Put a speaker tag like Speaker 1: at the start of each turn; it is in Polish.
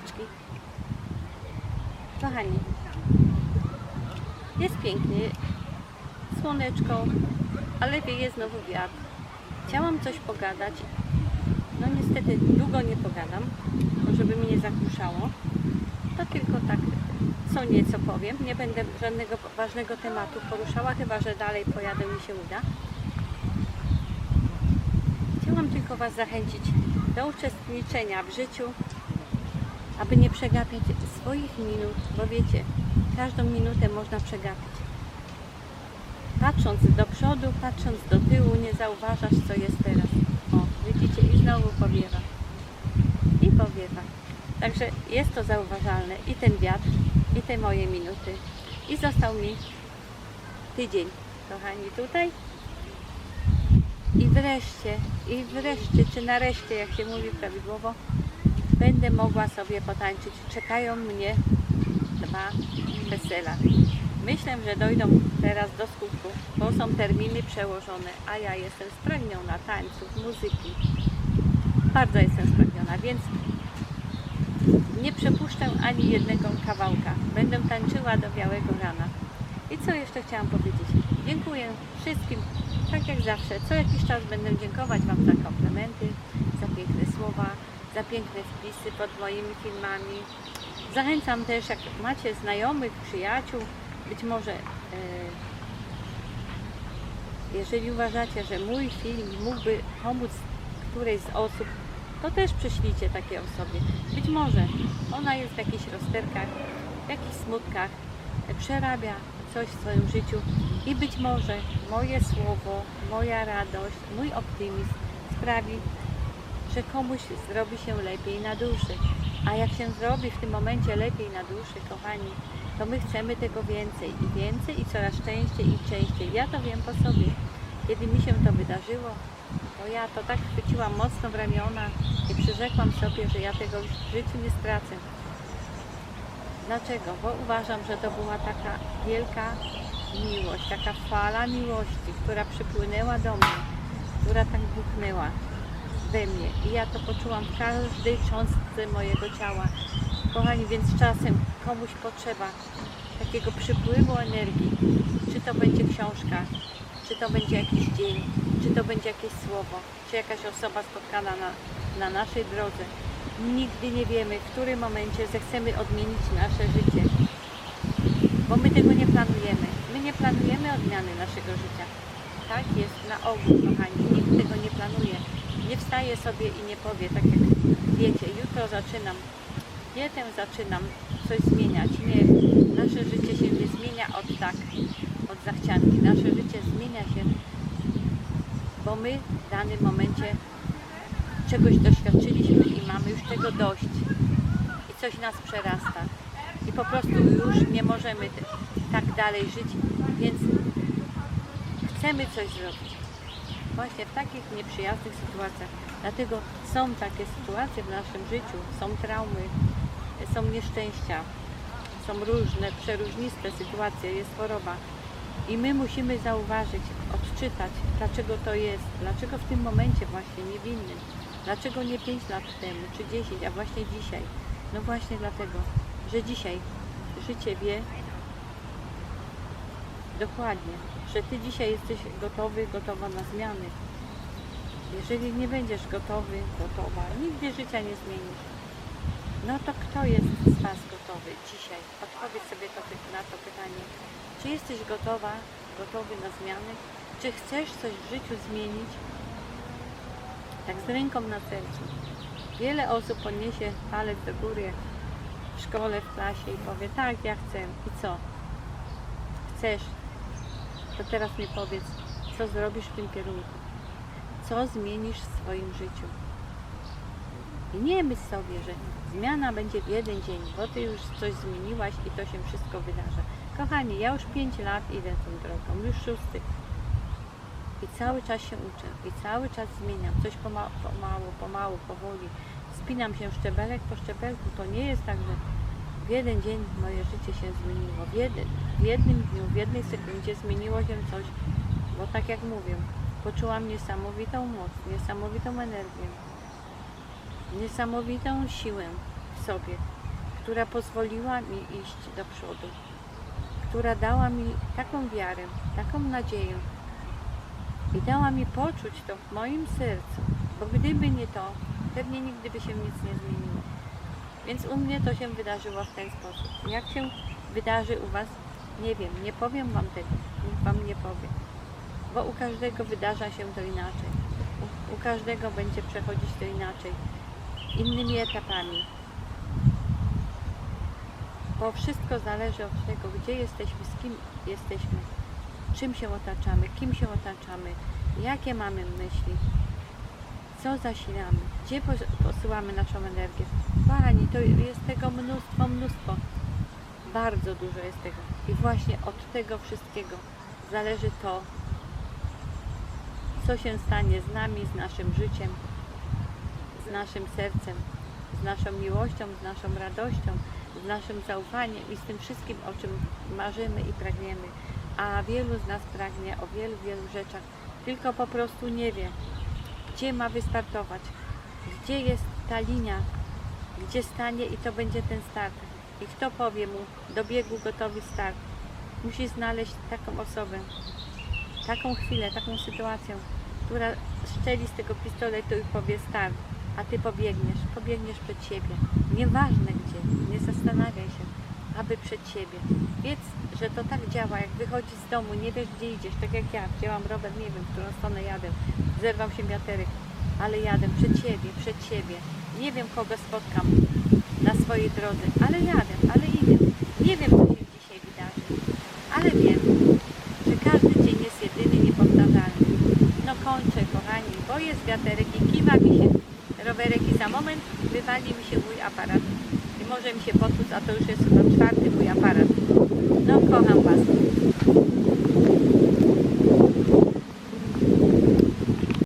Speaker 1: ziemniaczki. Kochani, jest pięknie, słoneczko, ale wieje znowu wiatr. Chciałam coś pogadać. No niestety długo nie pogadam, żeby mnie nie zagłuszało. To tylko tak co nieco powiem. Nie będę żadnego ważnego tematu poruszała, chyba że dalej pojadę mi się uda. Chciałam tylko Was zachęcić do uczestniczenia w życiu, aby nie przegapiać swoich minut, bo wiecie, każdą minutę można przegapić. Patrząc do przodu, patrząc do tyłu, nie zauważasz, co jest teraz. O, widzicie, i znowu powiewa. I powiewa. Także jest to zauważalne. I ten wiatr, i te moje minuty. I został mi tydzień, kochani, tutaj. I wreszcie, i wreszcie, czy nareszcie, jak się mówi prawidłowo, będę mogła sobie potańczyć. Czekają mnie dwa wesela. Myślę, że dojdą teraz do skutku, bo są terminy przełożone, a ja jestem spragniona tańców, muzyki. Bardzo jestem spragniona, więc nie przepuszczę ani jednego kawałka. Będę tańczyła do białego rana. I co jeszcze chciałam powiedzieć? Dziękuję wszystkim, tak jak zawsze. Co jakiś czas będę dziękować Wam za komplementy, za piękne słowa, za piękne wpisy pod moimi filmami. Zachęcam też, jak macie znajomych, przyjaciół, być może, e, jeżeli uważacie, że mój film mógłby pomóc którejś z osób, to też przyślijcie takiej osobie. Być może ona jest w jakichś rozterkach, w jakichś smutkach, przerabia coś w swoim życiu i być może moje słowo, moja radość, mój optymizm sprawi, że komuś zrobi się lepiej na duszy. A jak się zrobi w tym momencie lepiej na duszy, kochani, to my chcemy tego więcej i więcej i coraz częściej i częściej. Ja to wiem po sobie. Kiedy mi się to wydarzyło, to ja to tak chwyciłam mocno w ramiona i przyrzekłam sobie, że ja tego w życiu nie stracę. Dlaczego? Bo uważam, że to była taka wielka miłość, taka fala miłości, która przypłynęła do mnie, która tak buchnęła we mnie i ja to poczułam w każdej cząstce mojego ciała. Kochani, więc czasem komuś potrzeba takiego przypływu energii, czy to będzie książka, czy to będzie jakiś dzień, czy to będzie jakieś słowo, czy jakaś osoba spotkana na, na naszej drodze. Nigdy nie wiemy, w którym momencie zechcemy odmienić nasze życie, bo my tego nie planujemy. My nie planujemy odmiany naszego życia. Tak jest na ogół, kochani. Nikt tego nie planuje. Nie wstaje sobie i nie powie, tak jak wiecie, jutro zaczynam, dietę zaczynam coś zmieniać. Nie, nasze życie się nie zmienia od tak, od zachcianki. Nasze życie zmienia się, bo my w danym momencie czegoś doświadczyliśmy i mamy już tego dość. I coś nas przerasta. I po prostu już nie możemy tak dalej żyć, więc chcemy coś zrobić. Właśnie w takich nieprzyjaznych sytuacjach. Dlatego są takie sytuacje w naszym życiu, są traumy, są nieszczęścia, są różne, przeróżniste sytuacje, jest choroba. I my musimy zauważyć, odczytać, dlaczego to jest, dlaczego w tym momencie właśnie niewinnym, dlaczego nie 5 lat temu, czy 10, a właśnie dzisiaj. No właśnie dlatego, że dzisiaj życie wie dokładnie, że Ty dzisiaj jesteś gotowy, gotowa na zmiany. Jeżeli nie będziesz gotowy, gotowa, nigdy życia nie zmienisz. No to kto jest z Was gotowy dzisiaj? Odpowiedz sobie to, na to pytanie. Czy jesteś gotowa, gotowy na zmiany? Czy chcesz coś w życiu zmienić? Tak z ręką na sercu. Wiele osób podniesie palec do góry w szkole, w klasie i powie tak, ja chcę. I co? Chcesz? To teraz mi powiedz, co zrobisz w tym kierunku? Co zmienisz w swoim życiu? I nie myśl sobie, że zmiana będzie w jeden dzień, bo ty już coś zmieniłaś i to się wszystko wydarza. Kochani, ja już 5 lat idę tą drogą, już szósty. I cały czas się uczę, i cały czas zmieniam, coś pomału, pomału, pomału powoli. Spinam się szczebelek po szczebelku. To nie jest tak, że w jeden dzień moje życie się zmieniło. W, w jednym dniu, w jednej sekundzie zmieniło się coś, bo tak jak mówię, poczułam niesamowitą moc, niesamowitą energię, niesamowitą siłę w sobie. która pozwoliła mi iść do przodu, która dała mi taką wiarę, taką nadzieję i dała mi poczuć to w moim sercu, bo gdyby nie to, pewnie nigdy by się nic nie zmieniło. Więc u mnie to się wydarzyło w ten sposób. Jak się wydarzy u Was, nie wiem, nie powiem Wam tego, nikt Wam nie powie, bo u każdego wydarza się to inaczej. U, u każdego będzie przechodzić to inaczej, innymi etapami. Bo wszystko zależy od tego, gdzie jesteśmy, z kim jesteśmy, czym się otaczamy, kim się otaczamy, jakie mamy myśli, co zasilamy, gdzie pos- posyłamy naszą energię. Kochani, to jest tego mnóstwo, mnóstwo. Bardzo dużo jest tego. I właśnie od tego wszystkiego zależy to, co się stanie z nami, z naszym życiem, z naszym sercem, z naszą miłością, z naszą radością, z naszym zaufaniem i z tym wszystkim, o czym marzymy i pragniemy. A wielu z nas pragnie o wielu, wielu rzeczach, tylko po prostu nie wie, gdzie ma wystartować, gdzie jest ta linia, gdzie stanie i to będzie ten start. I kto powie mu, do biegu gotowy start. Musi znaleźć taką osobę, taką chwilę, taką sytuację, która strzeli z tego pistoletu i powie start, a ty pobiegniesz, pobiegniesz przed siebie. Nieważne gdzie, nie zastanawiaj się, aby przed siebie. Wiedz, że to tak działa, jak wychodzisz z domu, nie wiesz gdzie idziesz, tak jak ja, wzięłam rower, nie wiem, w którą stronę jadę, zerwał się wiaterek, ale jadę przed siebie, przed siebie. Nie wiem kogo spotkam na swojej drodze, ale jadę, ale idę. Nie wiem co się dzisiaj wydarzy, ale wiem, że każdy dzień jest jedyny, niepowtarzalny. No kończę, kochani, bo jest wiaterek i kiwa mi się rowerek i za moment wywali mi się mój aparat może mi się potłuc, a to już jest chyba czwarty mój aparat. No kocham Was.